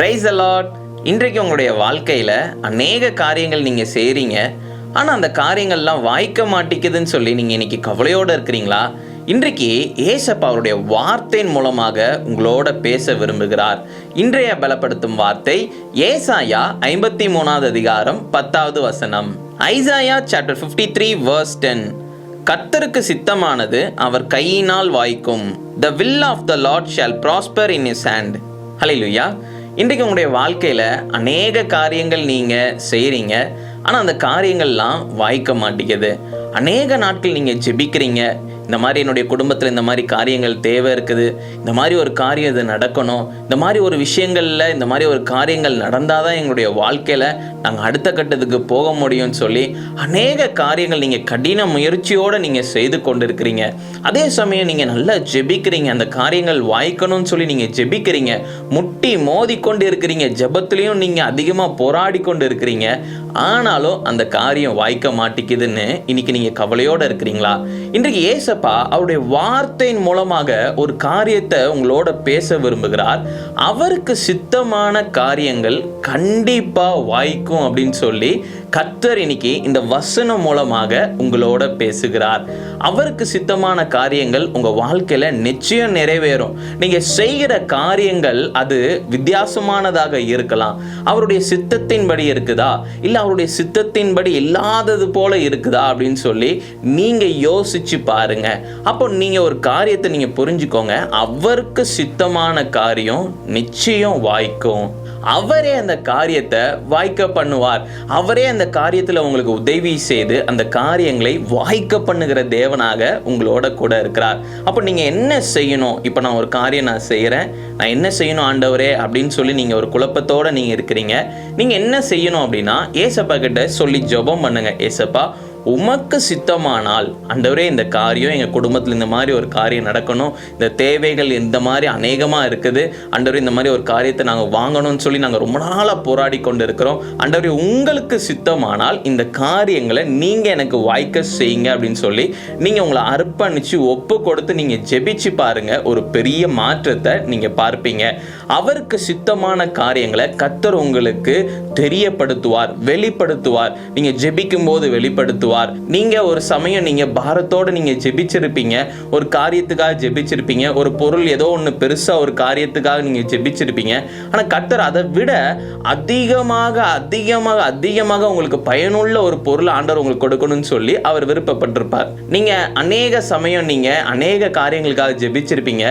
Price allot இன்றைக்கு உங்களுடைய வாழ்க்கையில் அநேக காரியங்கள் நீங்கள் செய்கிறீங்க ஆனால் அந்த காரியங்கள்லாம் வாய்க்க மாட்டேங்குதுன்னு சொல்லி நீங்கள் இன்றைக்கி கவலையோடு இருக்கிறீங்களா? இன்றைக்கு ஏசப்பா அவருடைய வார்த்தையின் மூலமாக உங்களோட பேச விரும்புகிறார். இன்றைய பலப்படுத்தும் வார்த்தை ஏசாயா ஐம்பத்தி மூணாவது அதிகாரம் பத்தாவது வசனம். Isaiah chapter fifty three verse ten கத்தருக்கு சித்தமானது அவர் கையினால் வாய்க்கும். The will of the lord shall prosper in his hand hallelujah இன்றைக்கு உங்களுடைய வாழ்க்கையில் அநேக காரியங்கள் நீங்கள் செய்கிறீங்க ஆனால் அந்த காரியங்கள்லாம் வாய்க்க மாட்டேங்குது. அநேக நாட்கள் நீங்கள் ஜெபிக்கிறீங்க. இந்த மாதிரி என்னுடைய குடும்பத்தில் இந்த மாதிரி காரியங்கள் தேவை இருக்குது. இந்த மாதிரி ஒரு காரியம் இது நடக்கணும். இந்த மாதிரி ஒரு விஷயங்களில் இந்த மாதிரி ஒரு காரியங்கள் நடந்தால் தான் எங்களுடைய வாழ்க்கையில் நாங்கள் அடுத்த கட்டத்துக்கு போக முடியும்னு சொல்லி அநேக காரியங்கள் நீங்கள் கடின முயற்சியோடு நீங்கள் செய்து கொண்டிருக்கிறீங்க. அதே சமயம் நீங்கள் நல்லா ஜெபிக்கிறீங்க. அந்த காரியங்கள் வாய்க்கணும்னு சொல்லி நீங்கள் ஜெபிக்கிறீங்க. முட்டி மோதி கொண்டு இருக்கிறீங்க ஜெபத்துலேயும் நீங்கள் அதிகமாக போராடி கொண்டு இருக்கிறீங்க ஆனாலும் அந்த காரியம் வாய்க்க மாட்டேங்குதுன்னு இன்னைக்கு நீங்கள் கவலையோடு இருக்கிறீங்களா? இன்றைக்கு ஏசப்பா அவருடைய வார்த்தையின் மூலமாக ஒரு காரியத்தை உங்களோட பேச விரும்புகிறார். அவருக்கு சித்தமான காரியங்கள் கண்டிப்பாக வாய்க்கும். அப்படின்னு சொல்லி கத்தர் இன்னைக்கு இந்த வசனம் மூலமாக உங்களோட பேசுகிறார். அவருக்கு சித்தமான காரியங்கள் உங்கள் வாழ்க்கையில் நிச்சயம் நிறைவேறும். நீங்கள் செய்கிற காரியங்கள் அது வித்தியாசமானதாக இருக்கலாம். அவருடைய சித்தத்தின்படி இருக்குதா? இல்லை அவருடைய சித்தத்தின்படி இல்லாதது போல இருக்குதா? அப்படின்னு சொல்லி நீங்கள் யோசிச்சு பாருங்க. அப்போ நீங்கள் ஒரு காரியத்தை நீங்கள் புரிஞ்சுக்கோங்க. அவருக்கு சித்தமான காரியம் நிச்சயம் வாய்க்கும். அவரே அந்த காரியத்தை வாய்க்க பண்ணுவார். அவரே அந்த காரியத்தில் உங்களுக்கு உதவி செய்து அந்த காரியங்களை வாய்க்க பண்ணுகிற தேவனாக உங்களோட கூட இருக்கிறார். அப்போ நீங்கள் என்ன செய்யணும்? இப்போ நான் ஒரு காரியம் நான் செய்கிறேன் நான் என்ன செய்யணும் ஆண்டவரே? அப்படின்னு சொல்லி நீங்கள் ஒரு குழப்பத்தோடு நீங்கள் இருக்கிறீங்க. நீங்கள் என்ன செய்யணும் அப்படின்னா ஏசப்பா கிட்ட சொல்லி ஜெபம் பண்ணுங்கள் ஏசப்பா உமக்கு சித்தமானால் அண்டவரே இந்த காரியம் எங்கள் குடும்பத்தில் இந்த மாதிரி ஒரு காரியம் நடக்கணும். இந்த தேவைகள் இந்த மாதிரி அநேகமாக இருக்குது. அண்டவரே இந்த மாதிரி ஒரு காரியத்தை நாங்கள் வாங்கணும்னு சொல்லி நாங்கள் ரொம்ப நாளாக போராடி கொண்டு இருக்கிறோம் அண்டவரே உங்களுக்கு சித்தமானால் இந்த காரியங்களை நீங்கள் எனக்கு வாய்க்க செய்யுங்க அப்படின்னு சொல்லி நீங்கள் உங்களை அர்ப்பணித்து ஒப்பு கொடுத்து நீங்கள் ஜெபிச்சு பாருங்க. ஒரு பெரிய மாற்றத்தை நீங்கள் பார்ப்பீங்க. அவருக்கு சித்தமான காரியங்களை கத்தர் உங்களுக்கு தெரியப்படுத்துவார் வெளிப்படுத்துவார். நீங்கள் ஜெபிக்கும் போது வெளிப்படுத்துவார். நீங்க ஒரு சமயம் நீங்க பாரத்தோடு நீங்க ஜெபிச்சிருப்பீங்க ஒரு காரியத்துக்காக ஜெபிச்சிருப்பீங்க ஒரு பொருள் ஏதோ ஒன்று பெருசா ஒரு காரியத்துக்காக நீங்க ஜெபிச்சிருப்பீங்க. ஆனால் கர்த்தர் அதை விட அதிகமாக அதிகமாக அதிகமாக உங்களுக்கு பயனுள்ள ஒரு பொருள் ஆண்டவர் உங்களுக்கு கொடுக்கணும்னு சொல்லி அவர் விருப்பப்பட்டிருப்பார். நீங்க அநேக சமயம் நீங்க அநேக காரியங்களுக்காக ஜெபிச்சிருப்பீங்க.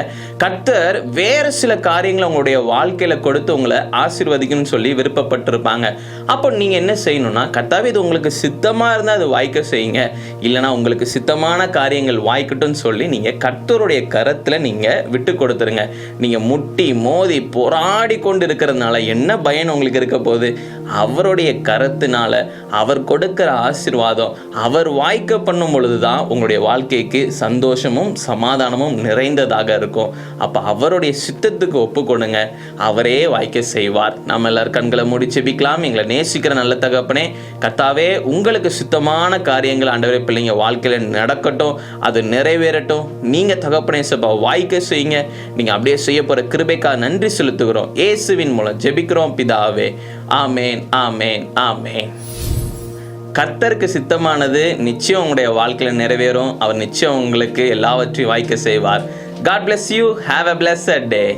கர்த்தர் வேறு சில காரியங்களை உங்களுடைய வாழ்க்கையில கொடுத்து உங்களை ஆசீர்வதிக்கணும்னு சொல்லி விருப்பப்பட்டிருப்பாங்க. அப்போ நீங்க என்ன செய்யணும்னா கர்த்தாவே இது உங்களுக்கு சித்தமா இருந்தால் அது வாய்க்க செய்யுங்க. இல்லைனா உங்களுக்கு சித்தமான காரியங்கள் வாய்க்கட்டும்னு சொல்லி நீங்கள் கர்த்தருடைய கரத்தில் நீங்கள் விட்டு கொடுத்துருங்க. நீங்கள் முட்டி மோதி போராடி கொண்டு இருக்கிறதுனால என்ன பயன் உங்களுக்கு இருக்க போகுது? அவருடைய கரத்தினால அவர் கொடுக்கிற ஆசிர்வாதம் அவர் வாய்க்க பண்ணும் பொழுது தான் உங்களுடைய வாழ்க்கைக்கு சந்தோஷமும் சமாதானமும் நிறைந்ததாக இருக்கும். அப்போ அவருடைய சித்தத்துக்கு ஒப்பு கொடுங்க. அவரே வாய்க்க செய்வார். நம்ம எல்லாரும் கண்களை மூடி செபிக்கலாம். எங்களை நேசிக்கிற நல்ல தகப்பனே கத்தாவே உங்களுக்கு சுத்தமான காரியங்கள் ஆண்டவரே பிள்ளைங்க வாழ்க்கையில் நடக்கட்டும் அது நிறைவேறட்டும். நீங்கள் தகப்பனே சபா வாய்க்க செய்யுங்க. நீங்கள் அப்படியே செய்ய போகிற கிருபைக்காக நன்றி செலுத்துகிறோம். இயேசுவின் மூலம் ஜெபிக்கிறோம் பிதாவே. ஆமேன் ஆமேன் ஆமேன். கர்த்தருக்கு சித்தமானது நிச்சயம் உங்களுடைய வாழ்க்கையில் நிறைவேறும். அவர் நிச்சயம் உங்களுக்கு எல்லாவற்றையும் வாய்க்க செய்வார். God bless you have a blessed day